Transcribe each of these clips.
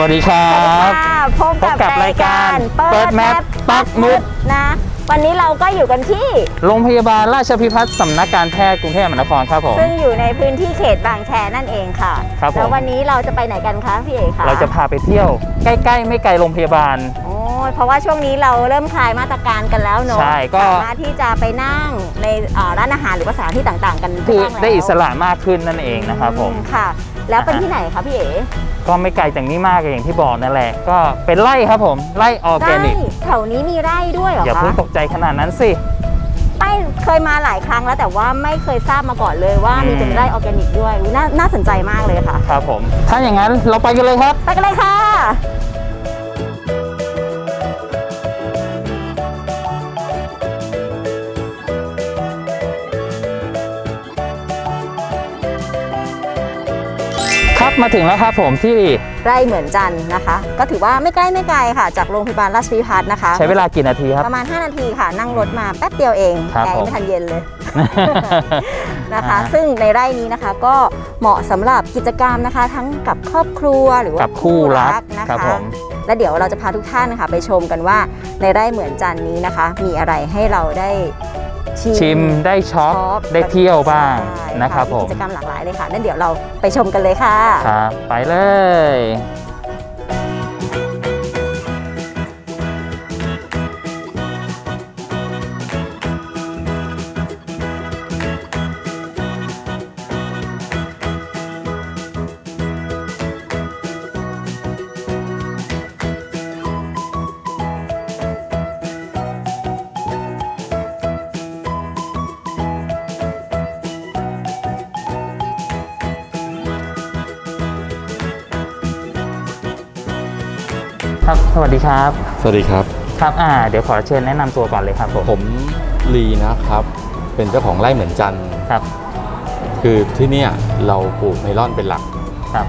วัสดีครับค่ะพบกับพบกับรายการรายการเปิดแมปปักหมุดนะ วันนี้เราก็อยู่กันที่ โรงพยาบาลราชพิพัฒน์สำนักการแพทย์กรุงเทพมหานครครับผม ซึ่งอยู่ในพื้นที่เขตบางแคนั่นเองค่ะครับผมแล้ววันนี้เราจะไปไหนกันคะพี่เอกคะเราจะพาไปเที่ยว ใกล้ ๆ ไม่ไกลโรงพยาบาลโอ้ยเพราะว่าช่วงนี้เราเริ่มคลายมาตรการกันแล้วเนอะใช่ก็สามารถที่จะไปนั่งในอ่าร้านอาหารหรือว่าสถานที่ต่างๆ กันคือบ้างแล้วได้อิสระมากขึ้นนั่นเองนะครับผมอืค่ะ แล้วเป็นอ่าฮะที่ไหนคะพี่เอ๋ ก็ไม่ไกลจากนี้มากอย่างที่บอกนั่นแหละ ก็เป็นไร่ครับผมไร่ออร์แกไร่นิกแถวนี้มีไร่ด้วยเหรออย่าคะเพิ่งตกใจขนาดนั้นสิ ไม่เคยมาหลายครั้งแล้วแต่ว่าไม่เคยทราบมาก่อนเลยว่าอืมมีเป็นไร่ออร์แกนิกด้วยอุ๊ยน่าน่าสนใจมากเลยค่ะ ครับผม ถ้าอย่างนั้นเราไปกันเลยครับ ไปกันเลยค่ะ มาถึงแล้วครับผมที่ไร่เหมือนจันทร์นะคะ ก็ถือว่าไม่ใกล้ไม่ไกลค่ะ จากโรงพยาบาลราชพิพัฒน์นะคะ ใช้เวลากี่นาทีครับ ประมาณ 5 นาทีค่ะ นั่งรถมาแป๊บเดียวเองครับแอร์ผม ไม่ทันเย็นเลย นะคะอ่าซึ่งในไร่นี้นะคะก็เหมาะสำหรับกิจกรรมนะคะ ทั้งกับครอบครัวหรือว่ากับคู่รักนะครัคะ บผม และเดี๋ยวเราจะพาทุกท่านนะคะไปชมกันว่าในไร่เหมือนจันทร์นี้นะคะ มีอะไรให้เราได้ ชิมชิมได้ช็อปช็อปได้เที่ยวบ้างใช่นะครับผมกิจกรรมหลากหลายเลยค่ะนั่นเดี๋ยวเราไปชมกันเลยค่ะครับไปเลย ครับ สวัสดีครับ สวัสดีครับ ครับ อ่า เดี๋ยวขอเชิญแนะนำตัวก่อนเลยครับผม ผมลีนะครับ เป็นเจ้าของไร่เหมือนจันทร์ครับ คือที่เนี่ยเราปลูกเมลอนเป็นหลัก ครับ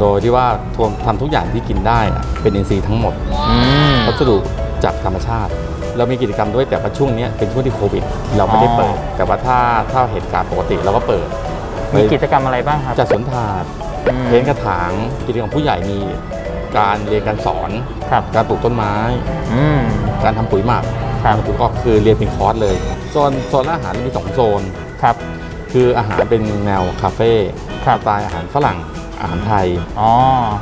โดยที่ว่าทวมทำทุกอย่างที่กินได้อะเป็นอินทรีย์ทั้งหมดอืม วัสดุจากธรรมชาติ เรามีกิจกรรมด้วยแต่ว่าช่วงเนี้ยเป็นช่วงที่โควิด เราไม่ได้เปิดแต่ว่าถ้าถ้าเหตุการณ์ปกติเราก็เปิดมีกิจกรรมอะไรบ้างครับจัดสวนถาดอืมเพ้นท์กระถางกิจกรรมผู้ใหญ่มี การเรียนการสอน ครับ การปลูกต้นไม้ อืม การทำปุ๋ยหมักครับ ก็คือเรียนเป็นคอร์สเลยโซนโซนอาหารมีสองโซน ครับ คืออาหารเป็นแนวคาเฟ่ครับ สไตล์อาหารฝรั่งอาหารไทย อ๋อ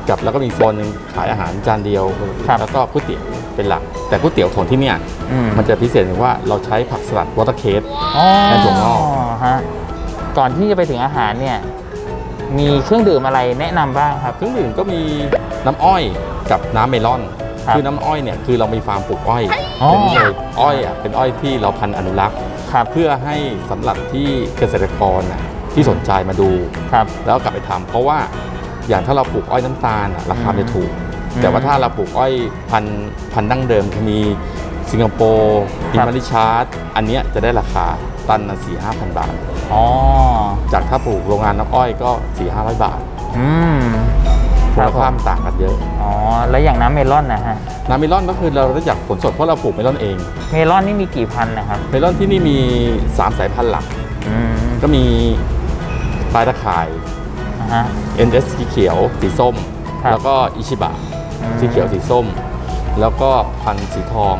กับแล้วก็มีโซนหนึงขายอาหารจานเดียวครับ แล้วก็ก๋วยเตี๋ยวเป็นหลัก แต่ก๋วยเตี๋ยวของที่เนี่ยอืมมันจะพิเศษตรงว่าเราใช้ผักสลัดวอเตอร์เคส อ๋อแทนถั่วงอก ฮะ ก่อนที่จะไปถึงอาหารเนี่ย มีเครื่องดื่มอะไรแนะนำบ้างครับ เครื่องดื่มก็มี น้ำอ้อยกับน้ำเมลอน ครับคือน้ำอ้อยเนี่ยคือเรามีฟาร์มปลูกอ้อยอ๋อ เป็นนี่เลยอ้อยอะเป็นอ้อยที่เราพันธุ์อนุรักษ์ ครับเพื่อให้สำหรับที่เกษตรกรน่ะที่สนใจมาดู ครับ แล้วกลับไปทำเพราะว่าอย่างถ้าเราปลูกอ้อยน้ำตาลอะราคาอืมจะถูก อืมแต่ว่าถ้าเราปลูกอ้อยพันธุ์พันธุ์ดั้งเดิมมีสิงคโปร์มีครับ มาริชาร์ดอันเนี้ยจะได้ราคาตันละสี่ห้าพันบาท อ๋อ จากถ้าปลูกโรงงานน้ำอ้อยก็สี่ห้าร้อยบาท อืม คมูรัลบผมค่ามันต่างกันเยอะอ๋อแล้วอย่างน้ำเมลอนนะฮะน้ำเมลอนก็คือเราได้จากผลสดเพราะเราปลูกเมลอนเอง เมลอนนี่มีกี่พันธุ์นะครับเมลอนที่นี่มี 3 สายพันธุ์หลักอืมก็มีปลายตะข่ายอ่าฮะ NS สีเขียวสีส้มครับแล้วก็อิชิบะอืมสีเขียวสีส้ม แล้วก็พันธุ์สีทอง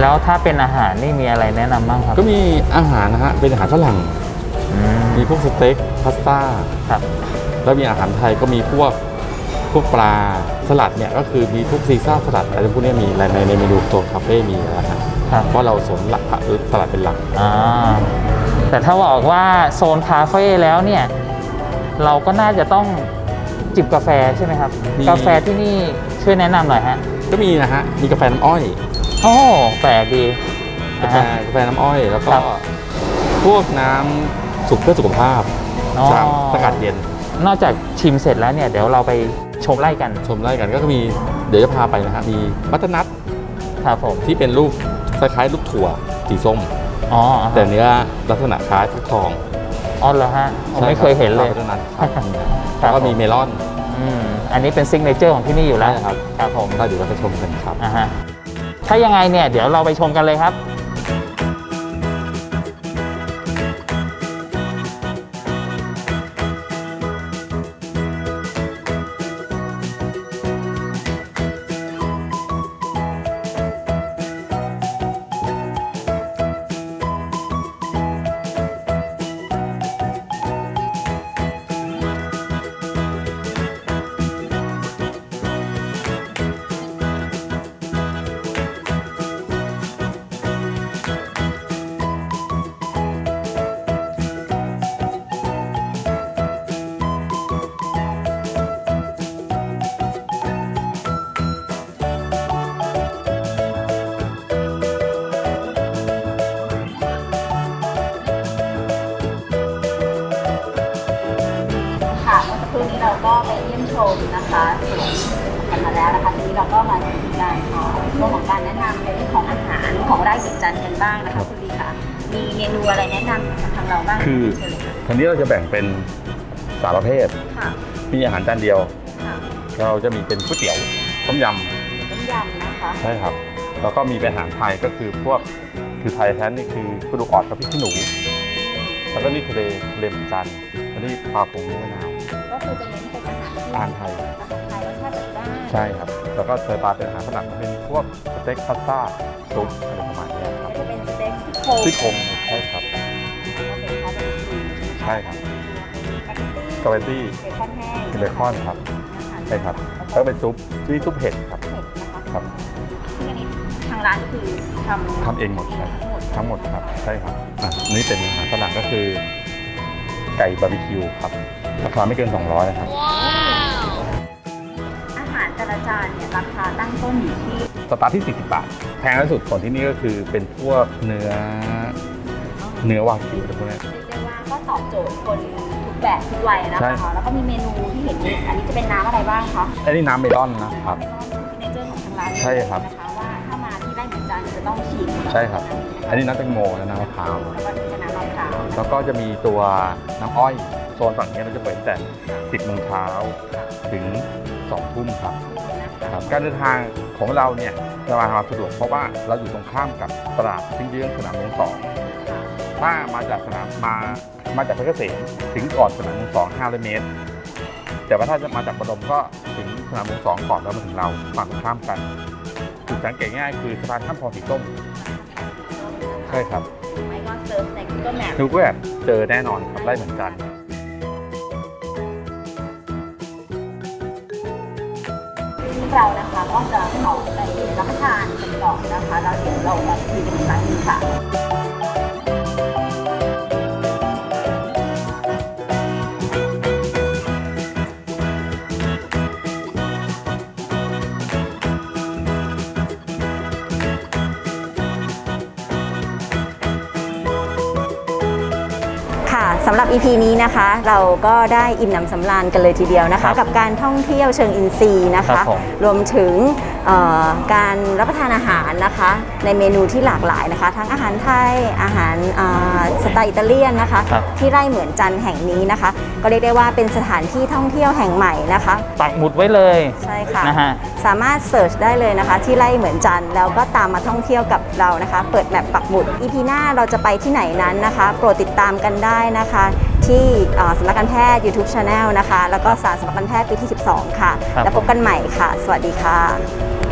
แล้วถ้าเป็นอาหารนี่มีอะไรแนะนำบ้างครับ ก็มีอาหารนะฮะเป็นอาหารฝรั่งอืมมีพวกสเต็กพาสต้าครับแล้วมีอาหารไทยก็มีพวก พวกปลาสลัดเนี่ยก็คือมีพวกซีซ่าสลัดอะไรพวกเนี้ยมีอะไรในในเมนูตัวคาเฟ่มีแล้วฮะครับเพราะเราสนหลักสลัดเป็นหลักอ่าแต่ถ้าบอกว่าโซนคาเฟ่แล้วเนี่ยเราก็น่าจะต้องจิบกาแฟใช่ไหมครับมีกาแฟที่นี่ช่วยแนะนำหน่อยฮะก็มีนะฮะมีกาแฟน้ำอ้อยโอ้แปลกดีกานะแฟฮะกาแฟน้ำอ้อยแล้วก็ครับพวกน้ำสุกเพื่อสุขภาพอ๋อจากสกัดเย็น นอกจากชิมเสร็จแล้วเนี่ยเดี๋ยวเราไปชมไล่กันชมไล่กันก็มีเดี๋ยวจะพาไปนะฮะมีบัตเตอร์นัทครับผมที่เป็นรูปคล้ายๆรูปถั่วสีส้ม อ๋อแต่เนื้อลักษณะคล้ายฟักทองอ๋อเหรอฮะผมไม่เคยเห็นเลยบัตเตอร์นัทครับครับแล้วก็มีเมลอนอืมอันนี้เป็นซิกเนเจอร์ของที่นี่อยู่แล้วใช่ครับครับผมก็เดี๋ยวเราไปชมกันครับอ่าฮะถ้ายังไงเนี่ยเดี๋ยวเราไปชมกันเลยครับ ค่ะเมื่อสักครู่นี้เราก็ไปเยี่ยมชมนะคะสวนกันมาแล้วนะคะทีนี้เราก็มาถึงการเอ่อเรื่องของการแนะนำในเรื่องของอาหารของไร่หินจันทร์กันบ้างนะคะคุณลีค่ะมีเมนูอะไรแนะนำกับทางเราบ้างคือเชิญเลยค่ะทีนี้เราจะแบ่งเป็นสามประเภท ค่ะมีอาหารจานเดียว ค่ะเราจะมีเป็นก๋วยเตี๋ยวต้มยต้มยำนะคะำใช่ครับ แล้วก็มีเป็นอาหารไทยก็คือพวกคือไทยแท้นี่คือกระดูกอ่อนกับพริกขี้หนู แล้วก็นี่ทะเลทะเลหมูจันทร์อันนี้ปลาผงมะนาวก็ คือจะเน้นเป็นอาหารที่อาหารไทย อาหารไทยรสชาติจัดจ้านใช่ครับ แล้วก็เซอร์ปลาเป็นอาหารฝรั่งเป็นพวกสเต็กพาสต้าซุปอะไรประมาณนี้คก็รับจะเป็นสเต็กซี่โครงซี่โครงใช่ครับก็เป็นซอสบาร์บีคิวใช่ครับสปาเกตตี้สปาเกตตี้เบคอนแห้งเบคอนครับใช่ครับ แล้วก็เป็นซุปชื่อซุปเห็ดครับ เผ็ดนะคะครับ ซึ่งอันนี้ทางร้านก็คือทำทำเองหมดครับ ทั้งหมด ทั้งหมดครับ ใช่ครับอะนี่เป็นอาหารฝรั่งก็คือ ไก่บาร์บีคิวครับราคาไม่เกิน 200นะครับ อาหารแต่ละจานเนี่ยราคาตั้งต้นอยู่ที่สตาร์ทที่ 40 บาท แพงที่สุดของที่นี่ก็คือเป็นพวกเนื้อ เนื้อวากิวอะไรพวกเนี้ย เรียกได้ว่าก็ตอบโจทย์คนทุกแบบทุกวัยนะใช่ คะ แล้วก็มีเมนูที่เห็นนี่อันนี้จะเป็นน้ำอะไรบ้างคะอันนี้น้ำเมลอนนะครับ ซิกเนเจอร์ของทางร้านใช่ครับ นะคะว่าถ้ามาที่ไร่เหมือนจันทร์จะต้องชิม ใช่ครับ อันนี้น้ำแตงโมและน้ำมะพร้าว แล้วก็นี่เป็นน้ำมะพร้าว แล้วก็จะมีตัวน้ำอ้อยโซนฝั่งนี้เราจะเปิดตั้งแต่ 10โมงเช้าถึง2ทุ่มครับครับ การเดินทางของเราเนี่ยจะมาความสะดวกเพราะว่าเราอยู่ตรงข้ามกับตลาดซึ่งเยื้องสนามหลวงสองถ้ามาจากสนามมามาจากเพชรเกษมถึงก่อนสนามหลวงสอง500เมตร แต่ว่าถ้าจะมาจากประดมก็ถึงสนามหลวงสองก่อนแล้วมาถึงเราฝั่งตรงข้ามกันจุดสังเกตง่ายคือสะพานข้ามคลองสีส้มใช่ครับ Google Map ทุกแบบเจอแน่นอนครับได้เหมือนกันพวกเรานะคะก็จะขอไปรับประทานกันก่อนนะคะ แล้วเดี๋ยวเรามาคุยกันอีกครั้งหนึงค่ะ สำหรับ EP นี้นะคะ เราก็ได้อิ่มหนำสำราญกันเลยทีเดียวนะครัคะ บกับการท่องเที่ยวเชิงอินทรีย์นะครัคะ บผมรวมถึงเอ่อ การรับประทานอาหารนะคะ ในเมนูที่หลากหลายนะคะ ทั้งอาหารไทยอาหารอ่าสไตล์อิตาเลียนนะคะครับที่ไร่เหมือนจันทร์แห่งนี้นะคะ ก็เรียกได้ว่าเป็นสถานที่ท่องเที่ยวแห่งใหม่นะคะปักหมุดไว้เลยใช่ค่ะนะฮะสามารถเสิร์ชได้เลยนะคะ ที่ไร่เหมือนจันทร์แล้วก็ตามมาท่องเที่ยวกับเรานะคะ เปิดแมปปักหมุด EP หน้าเราจะไปที่ไหนนั้นนะคะ โปรดติดตามกันได้นะคะที่เอ่อสำนักการแพทย์ YouTube Channel นะคะ แล้วก็สารสำนักการแพทย์ปีที่ 12 ค่ะครับแล้วพบกันใหม่ค่ะ สวัสดีค่ะ